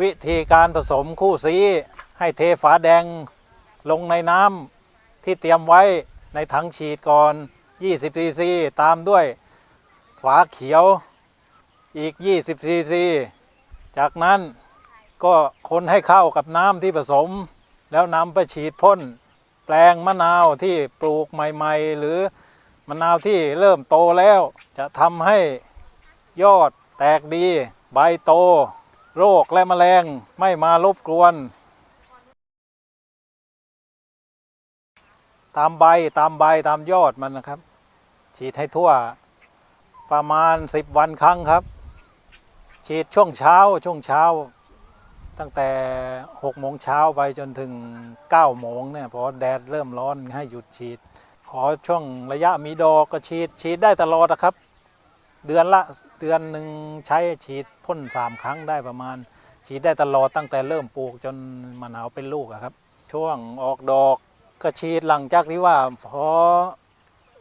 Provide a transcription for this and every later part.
วิธีการผสมคู่สีให้เทฝาแดงลงในน้ำที่เตรียมไว้ในถังฉีดก่อน 20ซีซีตามด้วยฝาเขียวอีก 20ซีซี จากนั้นก็คนให้เข้ากับน้ำที่ผสม แล้วนำไปฉีดพ่น แปลงมะนาวที่ปลูกใหม่ ๆ หรือมะนาวที่เริ่มโตแล้ว จะทำให้ยอดแตกดีใบโต โรคและแมลงไม่มารบกวน ตามใบตามใบตามยอดมันนะครับ ฉีดให้ทั่วประมาณ10วันครั้งครับ ฉีดช่วงเช้าช่วงเช้า ตั้งแต่6โมงเช้าไปจนถึง9โมงเนี่ยพอแดดเริ่มร้อนให้หยุดฉีด ขอช่วงระยะมีดอกก็ฉีดฉีดได้ตลอดนะครับ เดือนละเดือนหนึ่งใช้ฉีดพ่นสามครั้งได้ประมาณ ฉีดได้ตลอดตั้งแต่เริ่มปลูกจนมะนาวเป็นลูกครับ ช่วงออกดอกก็ฉีดหลังจากที่ว่าพอ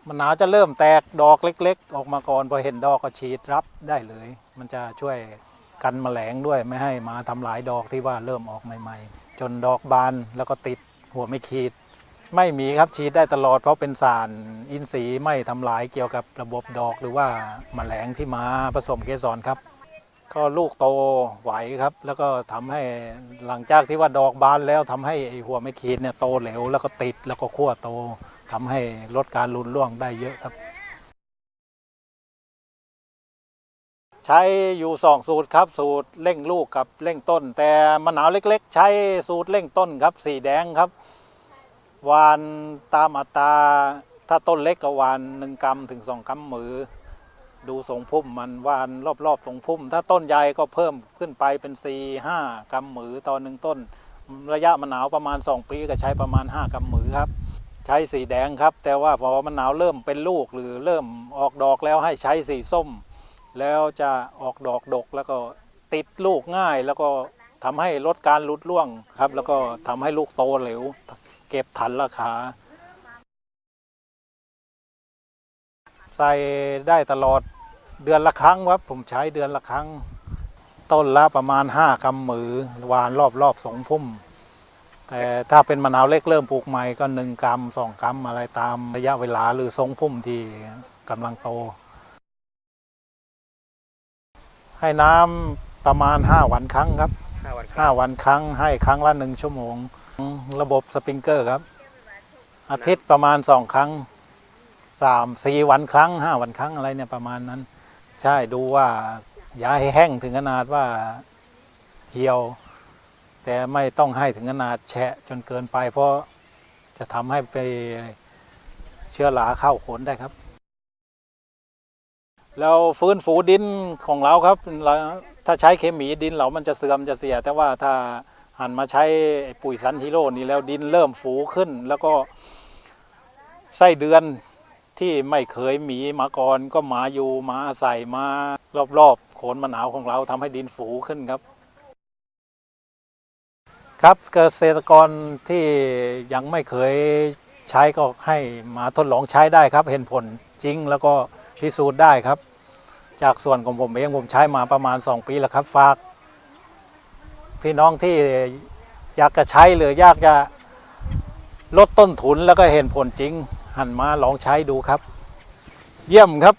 มะนาวจะเริ่มแตกดอกเล็ก ๆ ออกมาก่อนพอเห็นดอกก็ฉีดรับได้เลย มันจะช่วยกันแมลงด้วยไม่ให้มาทำลายดอกที่ว่าเริ่มออกใหม่ ๆ จนดอกบานแล้วก็ติดหัวไม่ขีด ไม่มีครับฉีดได้ตลอดเพราะเป็นสารอินทรีย์ไม่ทำลายเกี่ยวกับระบบดอกหรือว่าแมลงที่มาผสมเกสรครับ ก็ลูกโตไหวครับ แล้วก็ทำให้หลังจากที่ว่าดอกบานแล้วทำให้ไอ้หัวไม่ขีดเนี่ยโตเหลวแล้วก็ติดแล้วก็ขั้วโตทำให้ลดการรุนร่วงได้เยอะครับ ใช้อยู่สองสูตรครับ สูตรเร่งลูกกับเร่งต้น แต่มะนาวเล็ก ๆ ใช้สูตรเร่งต้นครับ สีแดงครับ วานตามอัตราถ้าต้นเล็กก็วานหนึ่งกรัมถึงสองกรัมมือ ดูทรงพุ่มมันวานรอบๆทรงพุ่ม ถ้าต้นใหญ่ก็เพิ่มขึ้นไปเป็นสี่ห้ากำมือต่อหนึ่งต้น ระยะมะนหนาวประมาณ 2 ปีก็ใช้ประมาณ 5กำมือครับ ใช้สีแดงครับ แต่ว่าพอมะนหนาวเริ่มเป็นลูกหรือเริ่มออกดอกแล้วให้ใช้สีส้ม แล้วจะออกดอกดกแล้วก็ติดลูกง่ายแล้วก็ทำให้ลดการลุดร่วงครับ แล้วก็ทำให้ลูกโตเร็ว เก็บทันราคา ใส่ได้ตลอดเดือนละครั้งครับผมใช้เดือนละครั้ง ต้นละประมาณห้ากำมือวานรอบรอบๆสองพุ่ม แต่ถ้าเป็นมะนาวเล็กเริ่มปลูกใหม่ก็หนึ่งกำสองกำอะไรตามระยะเวลาหรือทรงพุ่มที่กำลังโต ให้น้ำประมาณห้าวันครั้งครับห้าวันคห้ารับวันครั้งให้ครั้งละหนึ่งชั่วโมง ระบบสปริงเกอร์ครับ อาทิตย์ประมาณสองครั้งสามสี่วันครั้งห้าวันครั้งอะไรเนี่ยประมาณนั้น ใช่ดูว่าอย่าให้แห้งถึงขนาดว่าเหี่ยว แต่ไม่ต้องให้ถึงขนาดแฉะจนเกินไป เพราะจะทำให้ไปเชื้อราเข้าขนได้ครับ แล้วฟื้นฟูดินของเราครับ ถ้าใช้เคมีดินเรามันจะเสื่อมจะเสีย แต่ว่าถ้า หันมาใช้ปุ๋ยซันฮีโร่นี่แล้วดินเริ่มฟูขึ้น แล้วก็ไส้เดือนที่ไม่เคยมีมาก่อนก็มาอยู่มาอาศัยมารอบๆโขนมะนาวของเราทำให้ดินฟูขึ้นครับ ครับเกษตรกรที่ยังไม่เคยใช้ก็ให้มาทดลองใช้ได้ครับ เห็นผลจริงแล้วก็พิสูจน์ได้ครับ จากส่วนของผมเองผมใช้มาประมาณ 2 ปีแล้วครับฝาก พี่น้องที่อยากจะใช้หรืออยากจะลดต้นทุนแล้วก็เห็นผลจริง หันมาลองใช้ดูครับ เยี่ยมครับ